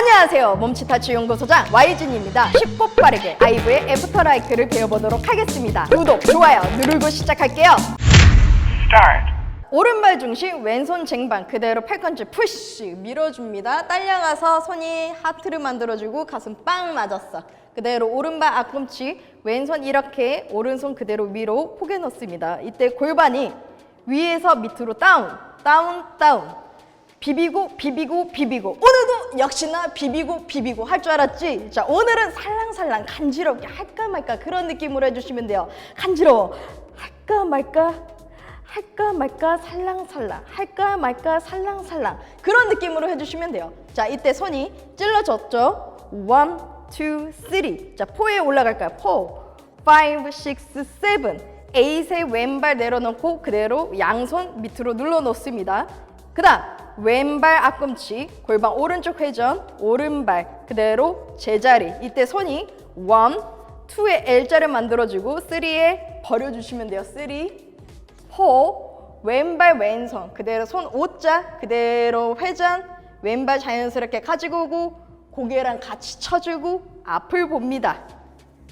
안녕하세요. 몸치타치 연구소장 Y진입니다. 쉽고 빠르게 아이브의 애프터라이크를 배워보도록 하겠습니다. 구독, 좋아요 누르고 시작할게요. Start. 오른발 중심, 왼손 쟁반 그대로 팔꿈치 푸시 밀어줍니다. 딸려가서 손이 하트를 만들어주고 가슴 빵 맞았어. 그대로 오른발 앞꿈치, 왼손 이렇게 오른손 그대로 위로 포개 놓습니다. 이때 골반이 위에서 밑으로 다운, 다운, 다운. 비비고 비비고 비비고. 오늘도 역시나 비비고 비비고 할 줄 알았지? 자 오늘은 살랑살랑 간지럽게 할까 말까 그런 느낌으로 해주시면 돼요. 간지러워. 할까 말까? 할까 말까? 살랑살랑. 할까 말까? 살랑살랑. 그런 느낌으로 해주시면 돼요. 자 이때 손이 찔러졌죠? 원, 투, 쓰리 자 포에 올라갈까요? 포, 파이브, 식스, 세븐 에잇에 왼발 내려놓고 그대로 양손 밑으로 눌러 놓습니다 그 다음 왼발 앞꿈치 골반 오른쪽 회전 오른발 그대로 제자리. 이때 손이 원, 투에 L자를 만들어주고 쓰리에 버려주시면 돼요. 쓰리 포 왼발 왼손 그대로 손 O자 그대로 회전 왼발 자연스럽게 가지고 오고 고개랑 같이 쳐주고 앞을 봅니다.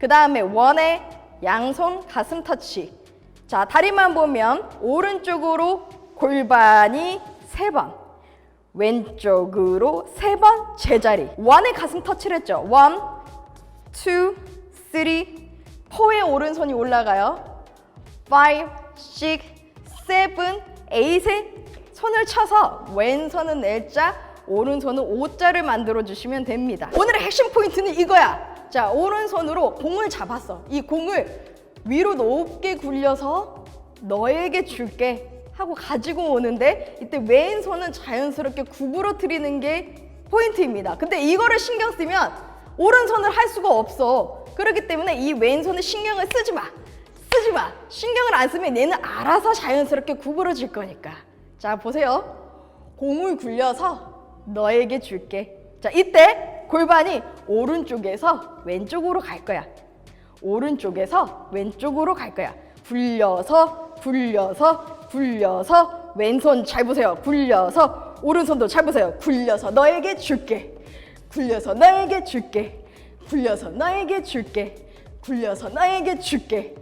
그 다음에 원에 양손 가슴 터치. 자 다리만 보면 오른쪽으로 골반이 세 번. 왼쪽으로 세 번 제자리. 원에 가슴 터치를 했죠. 원, 투, 쓰리 포에 오른손이 올라가요. 파이브, 식, 세븐, 에잇에 손을 쳐서 왼손은 L자 오른손은 O자를 만들어 주시면 됩니다. 오늘의 핵심 포인트는 이거야. 자 오른손으로 공을 잡았어. 이 공을 위로 높게 굴려서 너에게 줄게 하고 가지고 오는데 이때 왼손은 자연스럽게 구부러뜨리는 게 포인트입니다. 근데 이거를 신경 쓰면 오른손을 할 수가 없어. 그렇기 때문에 이 왼손은 신경을 쓰지 마. 쓰지 마. 신경을 안 쓰면 얘는 알아서 자연스럽게 구부러질 거니까. 자, 보세요. 공을 굴려서 너에게 줄게. 자, 이때 골반이 오른쪽에서 왼쪽으로 갈 거야. 오른쪽에서 왼쪽으로 갈 거야. 굴려서 굴려서 굴려서 왼손 잘 보세요. 굴려서 오른손도 잘 보세요. 굴려서 너에게 줄게. 굴려서 너에게 줄게. 굴려서 너에게 줄게. 굴려서 너에게 줄게.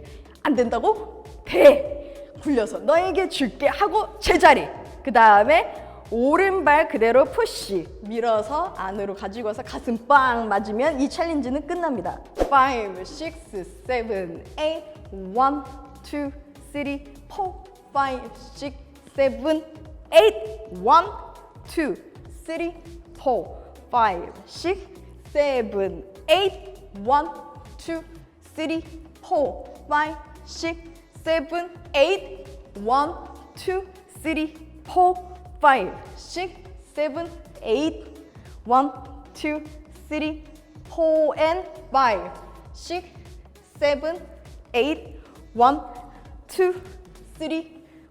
안 된다고? 돼. 굴려서 너에게 줄게 하고 제자리. 그 다음에 오른발 그대로 푸시 밀어서 안으로 가지고 와서 가슴 빵 맞으면 이 챌린지는 끝납니다. 5, 6, 7, 8, 1, 2, 3, 4, five, six, seven, eight. One, two, three, four, five, six, seven, eight. One, two, three, four, five, six, seven, eight. One, two, three, four, five, six, seven, eight. One, two, three, four, and five, six, seven, eight. One, two, three.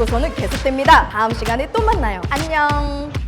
연구소는 계속됩니다. 다음 시간에 또 만나요. 안녕.